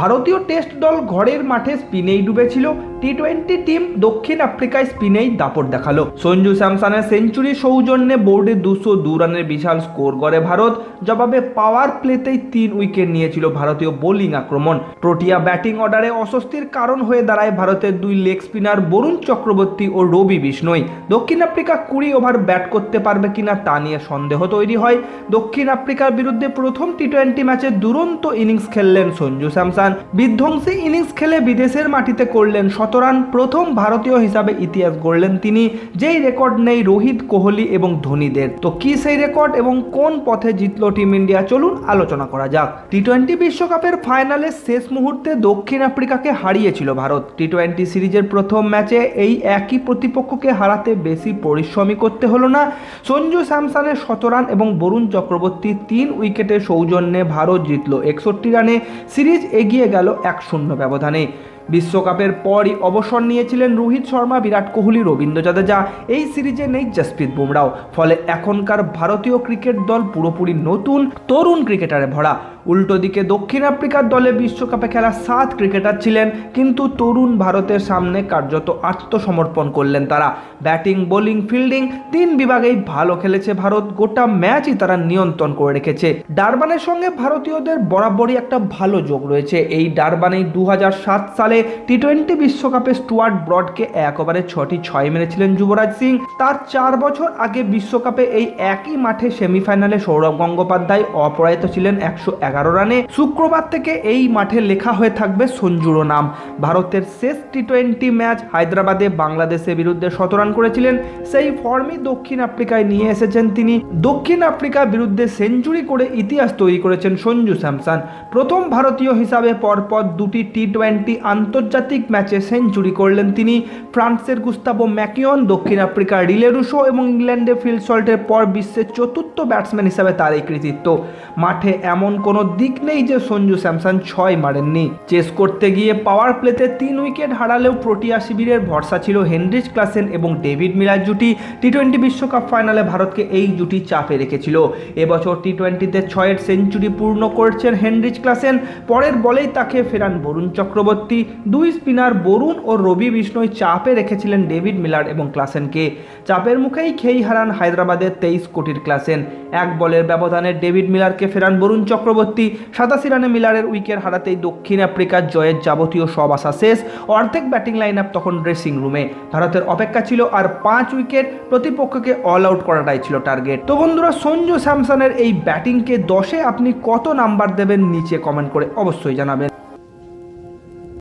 ভারতীয় টেস্ট দল ঘরের মাঠে স্পিনেই ডুবেছিল। টি টোয়েন্টি টিম দক্ষিণ আফ্রিকায় স্পিনেই দাপট দেখাল। সঞ্জু স্যামসনের সেঞ্চুরি সৌজন্যে বোর্ডে দুশো দু রানের বিশাল স্কোর করে ভারত। জবাবে পাওয়ার প্লেতেই তিন উইকেট নিয়েছিল ভারতীয় বোলিং আক্রমণ। প্রোটিয়া ব্যাটিং অর্ডারে অস্বস্তির কারণ হয়ে দাঁড়ায় ভারতের দুই লেগ স্পিনার বরুণ চক্রবর্তী ও রবি বিষ্ণই। দক্ষিণ আফ্রিকা কুড়ি ওভার ব্যাট করতে পারবে কিনা তা নিয়ে সন্দেহ তৈরি হয়। দক্ষিণ আফ্রিকার বিরুদ্ধে প্রথম টি টোয়েন্টি ম্যাচে দুরন্ত ইনিংস খেললেন সঞ্জু স্যামসন। বিধ্বংসী ইনিংস খেলে বিদেশের মাটিতে করলেন শতরান, প্রথম ভারতীয় হিসাবে ইতিহাস গড়লেন তিনি। যেই রেকর্ড নেই রোহিত, কোহলি এবং ধোনিদের। তো কি সেই রেকর্ড এবং কোন পথে জিতলো টিম ইন্ডিয়া? চলুন আলোচনা করা যাক। টি টোয়েন্টি বিশ্বকাপের ফাইনালে শেষ মুহূর্তে দক্ষিণ আফ্রিকাকে হারিয়েছিল ভারত। টি টোয়েন্টি সিরিজের প্রথম ম্যাচে এই একই প্রতিপক্ষকে হারাতে বেশি পরিশ্রমী করতে হলো না। সঞ্জু স্যামসনের শতরান এবং বরুণ চক্রবর্তী তিন উইকেটের সৌজন্যে ভারত জিতল একষট্টি রানে। সিরিজ এগিয়ে গেল এক শূন্য ব্যবধানে। বিশ্বকাপের পরই অবসর নিয়েছিলেন রোহিত শর্মা, বিরাট কোহলি, রবীন্দ্র জাদেজা। এই সিরিজে নেই জসপ্রীত বুমরাও ফলে এখনকার ভারতীয় ক্রিকেট দল পুরোপুরি নতুন, তরুণ ক্রিকেটারে ভরা। উল্টো দিকে দক্ষিণ আফ্রিকার দলে বিশ্বকাপে খেলা সাত ক্রিকেটার ছিলেন, কিন্তু তরুণ ভারতের সামনে কার্যত আত্মসমর্পণ করলেন তারা। ব্যাটিং, বোলিং, ফিল্ডিং তিন বিভাগেই ভালো খেলেছে ভারত। গোটা ম্যাচই তারা নিয়ন্ত্রণ করে রেখেছে। ডারবানের সঙ্গে ভারতীয়দের বরাবরই একটা ভালো যোগ রয়েছে। এই ডারবানেই দু সালে টি টোয়েন্টি বিশ্বকাপে স্টুয়ার্ট ব্রডকে এক ওভারে ছটি ছয় মেরেছিলেন যুবরাজ সিং। তার চার বছর আগে বিশ্বকাপে এই একই মাঠে সেমিফাইনালে সৌরভ গঙ্গোপাধ্যায় অপরাজিত ছিলেন একশো এগারো রানে। শুক্রবার থেকে এই মাঠে লেখা হয়ে থাকবে সঞ্জুরও নাম। ভারতের শেষ টি টোয়েন্টি ম্যাচ হায়দ্রাবাদে বাংলাদেশের বিরুদ্ধে শতরান করেছিলেন। সেই ফর্মই দক্ষিণ আফ্রিকায় নিয়ে এসেছেন তিনি। দক্ষিণ আফ্রিকার বিরুদ্ধে সেঞ্চুরি করে ইতিহাস তৈরি করেছেন সঞ্জু স্যামসন। প্রথম ভারতীয় হিসাবে পরপর দুটি টি টোয়েন্টি আন্তর্জাতিক ম্যাচে সেঞ্চুরি করলেন তিনি। ফ্রান্সের গুস্তাবো ম্যাকিয়ন, দক্ষিণ আফ্রিকার রিলে রুশো এবং ইংল্যান্ডে ফিল সল্টের পর বিশ্বের চতুর্থ ব্যাটসম্যান হিসাবে তার এই কৃতিত্ব। মাঠে এমন কোনো দিক নেই যে সঞ্জু স্যামসন ছয় মারেননি। চেস করতে গিয়ে পাওয়ার প্লেতে তিন উইকেট হারালেও প্রোটিয়া শিবিরের ভরসা ছিল হেনরিচ ক্লাসেন এবং ডেভিড মিলার জুটি। টি টোয়েন্টি বিশ্বকাপ ফাইনালে ভারতকে এই জুটি চাপে রেখেছিল। এবছর টি টোয়েন্টিতে ছয়ের সেঞ্চুরি পূর্ণ করছেন হেনরিচ ক্লাসেন। পরের বলেই তাকে ফেরান বরুণ চক্রবর্তী। দুই স্পিনার বরুণ ও রবি বিষ্ণই চাপে রেখেছিলেন ডেভিড মিলার এবং ক্লাসেনকে। চাপের মুখেই খেই হারান হায়দ্রাবাদের তেইশ কোটির ক্লাসেন। এক বলের ব্যবধানে ডেভিড মিলারকে ফেরান বরুণ চক্রবর্তী। সাতাশি রানে মিলারের উইকেট হারাতেই দক্ষিণ আফ্রিকার জয়ের যাবতীয় সব আশা শেষ। অর্ধেক ব্যাটিং লাইন আপ তখন ড্রেসিং রুমে ভারতের অপেক্ষা ছিল আর পাঁচ উইকেট প্রতিপক্ষকে অল আউট করাটাই ছিল টার্গেট তো বন্ধুরা, সঞ্জু স্যামসনের এই ব্যাটিংকে দশে আপনি কত নাম্বার দেবেন নিচে কমেন্ট করে অবশ্যই জানাবেন।